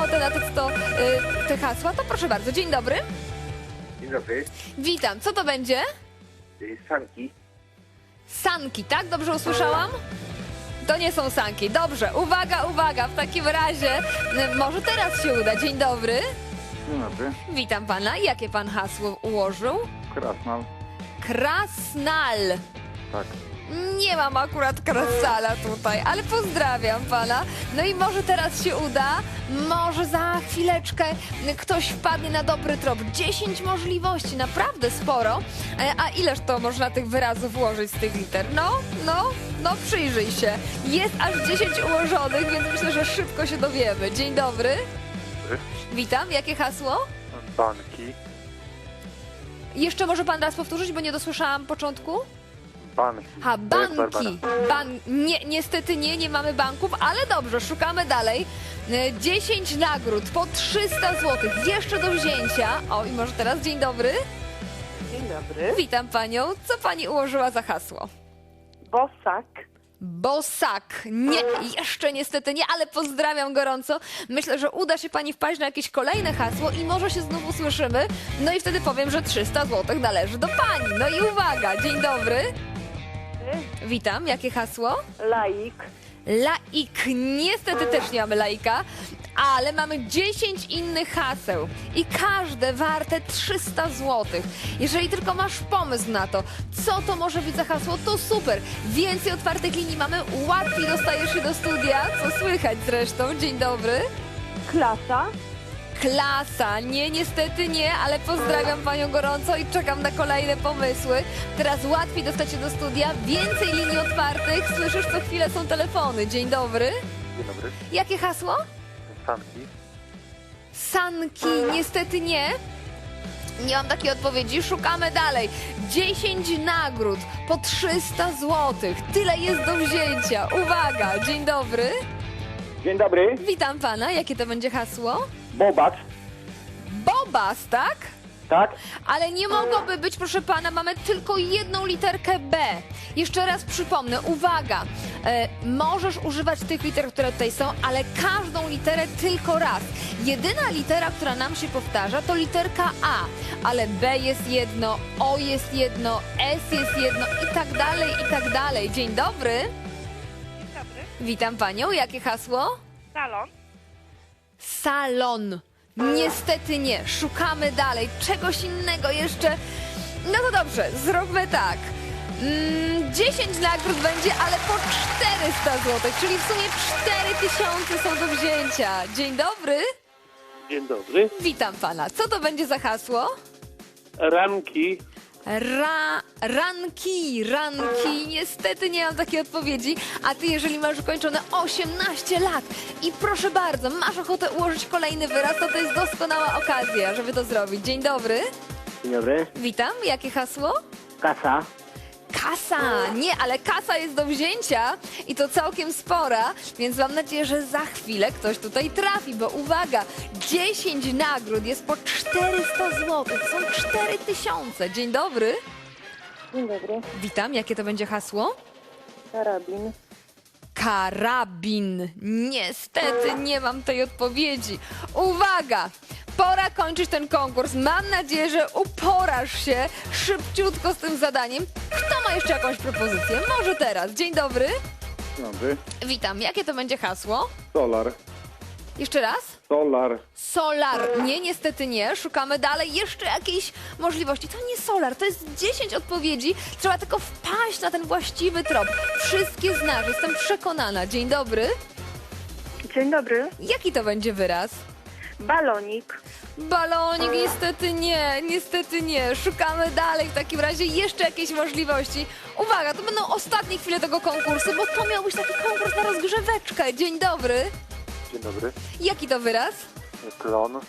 ochotę na te, to, y, te hasła, to proszę bardzo. Dzień dobry. Dzień dobry. Witam. Co to będzie? Y, Sanki. Sanki, tak? Dobrze usłyszałam? To nie są sanki. Dobrze, uwaga, uwaga. W takim razie y, może teraz się uda. Dzień dobry. Dzień dobry. Witam pana. Jakie pan hasło ułożył? Krasnal. Krasnal. Tak. Nie mam akurat krasala tutaj, ale pozdrawiam pana. No i może teraz się uda, może za chwileczkę ktoś wpadnie na dobry trop. 10 możliwości, naprawdę sporo. E, A ileż to można tych wyrazów ułożyć z tych liter? No, no, no przyjrzyj się. Jest aż 10 ułożonych, więc myślę, że szybko się dowiemy. Dzień dobry. Witam, jakie hasło? Banki. Jeszcze może pan raz powtórzyć, bo nie dosłyszałam początku? Banki. Ha, banki. Ban nie, niestety nie, nie mamy banków, ale dobrze, szukamy dalej. E, 10 nagród po 300 zł. Jeszcze do wzięcia. O, i może teraz dzień dobry. Dzień dobry. Witam panią. Co pani ułożyła za hasło? Bosak. Bosak. Nie, jeszcze niestety nie, ale pozdrawiam gorąco. Myślę, że uda się pani wpaść na jakieś kolejne hasło i może się znów usłyszymy. No i wtedy powiem, że 300 zł należy do pani. No i uwaga, dzień dobry. Witam, jakie hasło? Laik. Laik. Niestety też nie mamy laika, ale mamy 10 innych haseł i każde warte 300 zł. Jeżeli tylko masz pomysł na to, co to może być za hasło, to super. Więcej otwartych linii mamy, łatwiej dostajesz się do studia, co słychać zresztą. Dzień dobry. Klasa. Klasa. Nie, niestety nie, ale pozdrawiam panią gorąco i czekam na kolejne pomysły. Teraz łatwiej dostać się do studia, więcej linii otwartych, słyszysz co chwilę są telefony. Dzień dobry. Dzień dobry. Jakie hasło? Sanki. Sanki, niestety nie. Nie mam takiej odpowiedzi. Szukamy dalej. 10 nagród po 300 zł. Tyle jest do wzięcia. Uwaga, dzień dobry. Dzień dobry. Witam pana. Jakie to będzie hasło? Bobacz. Bobas, tak? Tak? Ale nie mogłoby być, proszę pana, mamy tylko jedną literkę B. Jeszcze raz przypomnę, uwaga, e, możesz używać tych liter, które tutaj są, ale każdą literę tylko raz. Jedyna litera, która nam się powtarza, to literka A, ale B jest jedno, O jest jedno, S jest jedno i tak dalej, i tak dalej. Dzień dobry, dobry. witam panią, jakie hasło? Salon. Salon. Niestety nie. Szukamy dalej. Czegoś innego jeszcze. No to dobrze, zróbmy tak. Mm, 10 nagród będzie, ale po 400 zł, czyli w sumie 4000 są do wzięcia. Dzień dobry. Dzień dobry. Witam pana. Co to będzie za hasło? Ranki. Ra, ranki, ranki. Niestety nie mam takiej odpowiedzi. A ty, jeżeli masz ukończone 18 lat i proszę bardzo, masz ochotę ułożyć kolejny wyraz, to to jest doskonała okazja, żeby to zrobić. Dzień dobry. Dzień dobry. Witam. Jakie hasło? Kasa. Kasa! Nie, ale kasa jest do wzięcia i to całkiem spora, więc mam nadzieję, że za chwilę ktoś tutaj trafi, bo uwaga, 10 nagród jest po 400 zł, są 4000. Dzień dobry. Dzień dobry. Witam, jakie to będzie hasło? Karabin. Karabin. Niestety nie mam tej odpowiedzi. Uwaga! Pora kończyć ten konkurs. Mam nadzieję, że uporasz się szybciutko z tym zadaniem. Kto ma jeszcze jakąś propozycję? Może teraz. Dzień dobry. Dzień dobry. Witam. Jakie to będzie hasło? Solar. Jeszcze raz? Solar. Solar. Nie, niestety nie. Szukamy dalej jeszcze jakiejś możliwości. To nie solar, to jest 10 odpowiedzi. Trzeba tylko wpaść na ten właściwy trop. Wszystkie znasz, jestem przekonana. Dzień dobry. Dzień dobry. Jaki to będzie wyraz? Balonik. Balonik, niestety nie, niestety nie. Szukamy dalej w takim razie jeszcze jakieś możliwości. Uwaga, to będą ostatnie chwile tego konkursu, bo to miał być taki konkurs na rozgrzeweczkę. Dzień dobry. Dzień dobry. Jaki to wyraz? Klon.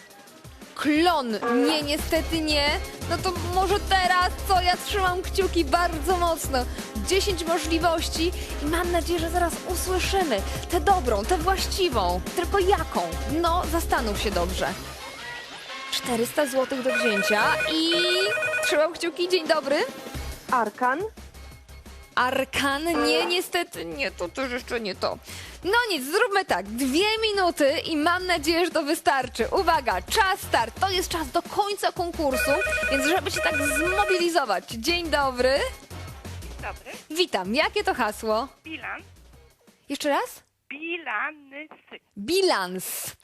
Klon. Nie, niestety nie. No to może teraz, co? Ja trzymam kciuki bardzo mocno. 10 możliwości i mam nadzieję, że zaraz usłyszymy tę dobrą, tę właściwą. Tylko jaką? No, zastanów się dobrze. 400 zł do wzięcia i trzymam kciuki. Dzień dobry. Arkan. Arkan? Nie, niestety nie, to też jeszcze nie to. No nic, zróbmy tak. Dwie minuty i mam nadzieję, że to wystarczy. Uwaga, czas start. To jest czas do końca konkursu, więc żeby się tak zmobilizować. Dzień dobry. Dobry. Witam. Jakie to hasło? Bilans. Jeszcze raz? Bilansy. Bilans.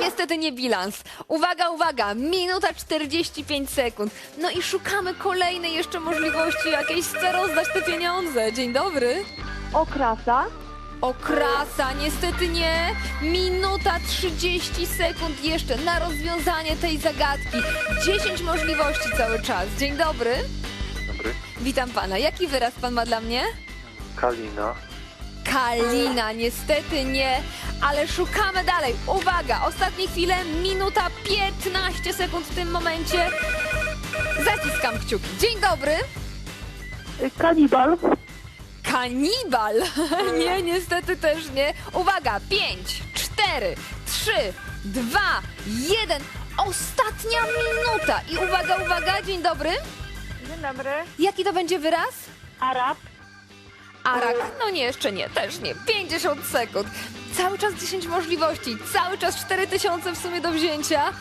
Niestety nie bilans. Uwaga, uwaga, minuta 45 sekund. No i szukamy kolejnej jeszcze możliwości jakiejś, chce rozdać te pieniądze. Dzień dobry. Okrasa. Okrasa, niestety nie. Minuta 30 sekund jeszcze na rozwiązanie tej zagadki. 10 możliwości cały czas. Dzień dobry. Witam pana. Jaki wyraz pan ma dla mnie? Kalina. Kalina, niestety nie, ale szukamy dalej. Uwaga, ostatnie chwile, minuta 15 sekund w tym momencie. Zaciskam kciuki. Dzień dobry. Kanibal. Kanibal. nie, niestety też nie. Uwaga, 5, 4, 3, 2, 1. Ostatnia minuta. I uwaga, uwaga, dzień dobry. Dzień dobry. Jaki to będzie wyraz? Arab. Arak, no nie, jeszcze nie, też nie. 50 sekund. Cały czas 10 możliwości, cały czas 4000 w sumie do wzięcia.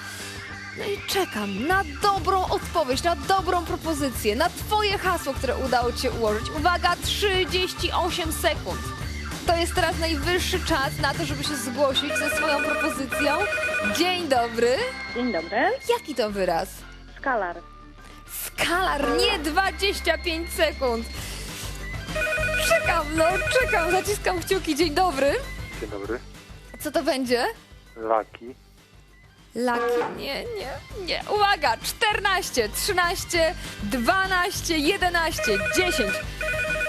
No i czekam na dobrą odpowiedź, na dobrą propozycję, na Twoje hasło, które udało Ci się ułożyć. Uwaga, 38 sekund. To jest teraz najwyższy czas na to, żeby się zgłosić ze swoją propozycją. Dzień dobry. Dzień dobry. Jaki to wyraz? Skalar. Skalar, nie 25 sekund. Czekam, no, czekam, zaciskam kciuki. Dzień dobry. Dzień dobry. Co to będzie? Laki. Laki, nie, nie, nie. Uwaga, 14, 13, 12, 11, 10.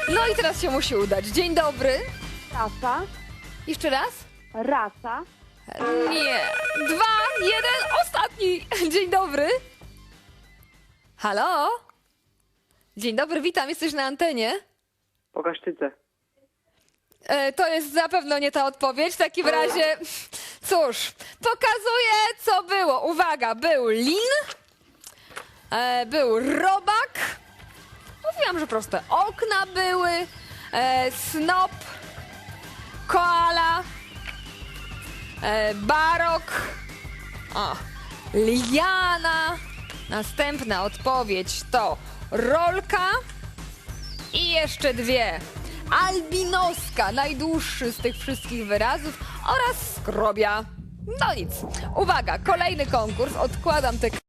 No i teraz się musi udać. Dzień dobry. Rasa. Jeszcze raz? Rasa. Nie. Dwa, jeden, ostatni. Dzień dobry. Halo? Dzień dobry, witam, jesteś na antenie. Pokaż tyce. E, To jest na pewno nie ta odpowiedź. W takim razie, cóż, pokazuję, co było. Uwaga, był lin, e, był robak, mówiłam, że proste okna były, e, snop, koala, e, barok, o, liana. Następna odpowiedź to rolka. I jeszcze dwie. Albinoska, najdłuższy z tych wszystkich wyrazów oraz skrobia. No nic. Uwaga, kolejny konkurs. Odkładam te